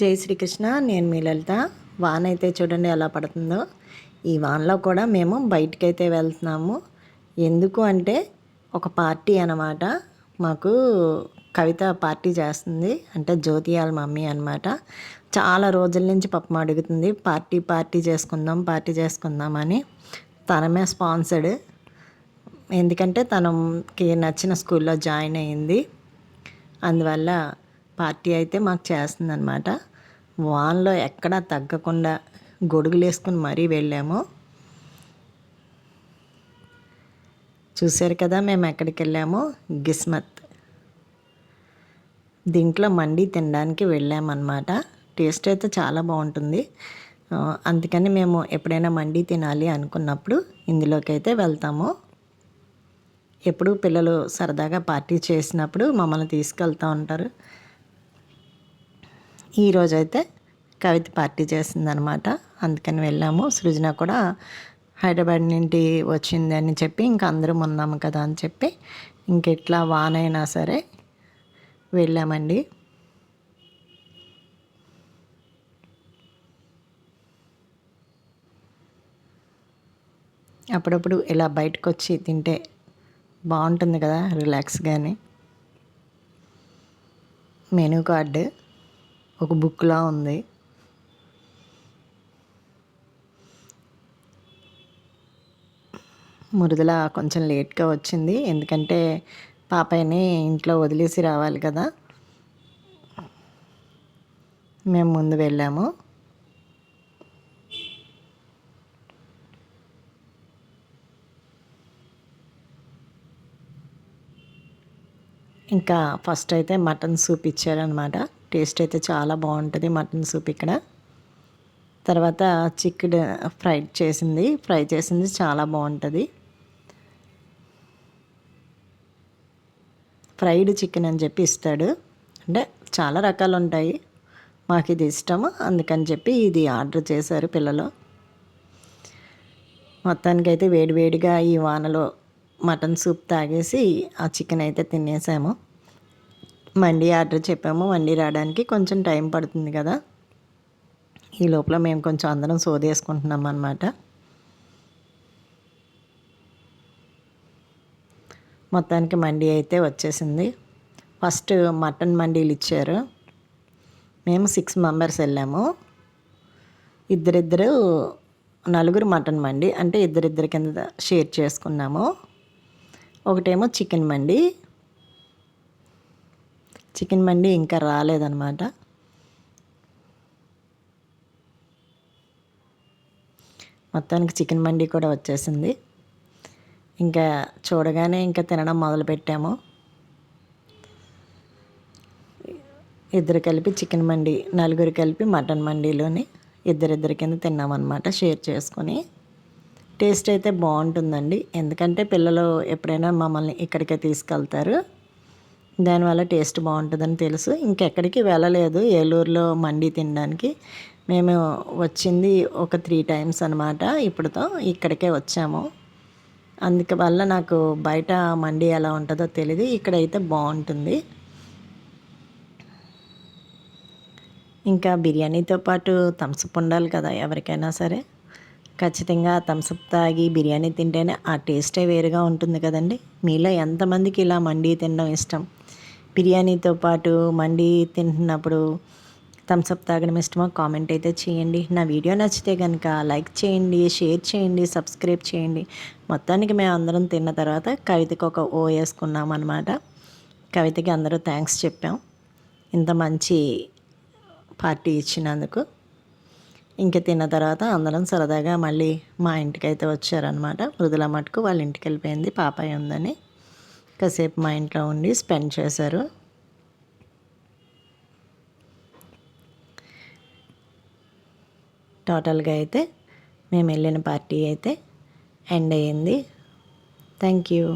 జై శ్రీకృష్ణ నేను మీ లలిత. వాన అయితే చూడండి ఎలా పడుతుందో. ఈ వాన్లో కూడా మేము బయటకైతే వెళ్తున్నాము. ఎందుకు అంటే ఒక పార్టీ అన్నమాట. మాకు కవిత పార్టీ చేస్తుంది. అంటే జ్యోతి వాళ్ళ మమ్మీ అనమాట చాలా రోజుల నుంచి పప్పం అడుగుతుంది పార్టీ పార్టీ చేసుకుందాం పార్టీ చేసుకుందాం అని. తనమే స్పాన్సర్డ్. ఎందుకంటే తనకి నచ్చిన స్కూల్లో జాయిన్ అయింది. అందువల్ల పార్టీ అయితే మాకు చేస్తుందన్నమాట. వాన్లో ఎక్కడా తగ్గకుండా గొడుగులు వేసుకుని మరీ వెళ్ళాము. చూశారు కదా మేము ఎక్కడికి వెళ్ళాము? గిస్మత్. దీంట్లో మండి తినడానికి వెళ్ళామన్నమాట. టేస్ట్ అయితే చాలా బాగుంటుంది. అందుకని మేము ఎప్పుడైనా మండి తినాలి అనుకున్నప్పుడు ఇందులోకి అయితే వెళ్తాము. ఎప్పుడు పిల్లలు సరదాగా పార్టీ చేసినప్పుడు మమ్మల్ని తీసుకెళ్తూ ఉంటారు. ఈరోజైతే కవిత పార్టీ చేసిందనమాట. అందుకని వెళ్ళాము. సృజన కూడా హైదరాబాద్ నుండి వచ్చింది అని చెప్పి ఇంకా అందరం ఉన్నాము కదా అని చెప్పి ఇంకెట్లా వానైనా సరే వెళ్ళామండి. అప్పుడప్పుడు ఇలా బయటకు వచ్చి తింటే బాగుంటుంది కదా రిలాక్స్గానే. Menu card. ఒక బుక్లా ఉంది. మురుదల కొంచెం లేట్గా వచ్చింది. ఎందుకంటే పాపాయని ఇంట్లో వదిలేసి రావాలి కదా. మేము ముందు వెళ్ళాము. ఇంకా ఫస్ట్ అయితే మటన్ సూప్ ఇచ్చారనమాట టేస్ట్ అయితే చాలా బాగుంటుంది మటన్ సూప్ ఇక్కడ. తర్వాత చికెన్ ఫ్రై చేసింది. ఫ్రై చేసింది చాలా బాగుంటుంది. ఫ్రైడ్ చికెన్ అని చెప్పి ఇస్తాడు. అంటే చాలా రకాలు ఉంటాయి. మాకు ఇది ఇష్టము. అందుకని చెప్పి ఇది ఆర్డర్ చేశారు పిల్లలు. మొత్తానికైతే వేడివేడిగా ఈ వానలో మటన్ సూప్ తాగేసి ఆ చికెన్ అయితే తినేసాము. మండి ఆర్డర్ చెప్పాము. మండీ రావడానికి కొంచెం టైం పడుతుంది కదా. ఈ లోపల మేము కొంచెం అందరం సోదేసుకుంటున్నాం అనమాట మొత్తానికి మండి అయితే వచ్చేసింది. ఫస్ట్ మటన్ మండీలు ఇచ్చారు. మేము సిక్స్ మెంబర్స్ వెళ్ళాము. ఇద్దరిద్దరు నలుగురు మటన్ మండి అంటే ఇద్దరిద్దరి కింద షేర్ చేసుకున్నాము. ఒకటేమో చికెన్ మండి చికెన్ మండి ఇంకా రాలేదన్నమాట. మొత్తానికి చికెన్ మండి కూడా వచ్చేసింది. ఇంకా చూడగానే ఇంకా తినడం మొదలుపెట్టాము. ఇద్దరు కలిపి చికెన్ మండి నలుగురు కలిపి మటన్ మండీలోని ఇద్దరిద్దరి కింద తిన్నామన్నమాట షేర్ చేసుకొని. టేస్ట్ అయితే బాగుంటుందండి. ఎందుకంటే పిల్లలు ఎప్పుడైనా మమ్మల్ని ఇక్కడికే తీసుకెళ్తారు. దానివల్ల టేస్ట్ బాగుంటుందని తెలుసు. ఇంకెక్కడికి వెళ్ళలేదు. ఏలూరులో మండి తినడానికి. మేము వచ్చింది ఒక త్రీ టైమ్స్ అనమాట ఇప్పుడుతో ఇక్కడికే వచ్చాము. అందుకు వల్ల నాకు బయట మండి ఎలా ఉంటుందో తెలియదు ఇక్కడైతే బాగుంటుంది. ఇంకా బిర్యానీతో పాటు థమ్స్అప్ ఉండాలి కదా ఎవరికైనా సరే. ఖచ్చితంగా థమ్స్అప్ తాగి బిర్యానీ తింటేనే ఆ టేస్టే వేరుగా ఉంటుంది కదండి. మీలో ఎంతమందికి ఇలా మండి తినడం ఇష్టం? బిర్యానీతో పాటు మండి తింటున్నప్పుడు థమ్స్అప్ తాగడం ఇష్టమో? కామెంట్ అయితే చేయండి. నా వీడియో నచ్చితే కనుక లైక్ చేయండి షేర్ చేయండి సబ్స్క్రైబ్ చేయండి. మొత్తానికి మేము అందరం తిన్న తర్వాత కవితకి ఒక ఓ వేసుకున్నాం అనమాట కవితకి అందరూ థ్యాంక్స్ చెప్పాం. ఇంత మంచి పార్టీ ఇచ్చినందుకు. ఇంక తిన్న తర్వాత అందరం సరదాగా మళ్ళీ మా ఇంటికి అయితే వచ్చారనమాట మృదుల మటుకు వాళ్ళ ఇంటికి వెళ్ళిపోయింది. పాపాయి ఉందని. కాసేపు మా ఇంట్లో ఉండి స్పెండ్ చేశారు. టోటల్గా అయితే మేము వెళ్ళిన పార్టీ అయితే ఎండ్ అయ్యింది. Thank you.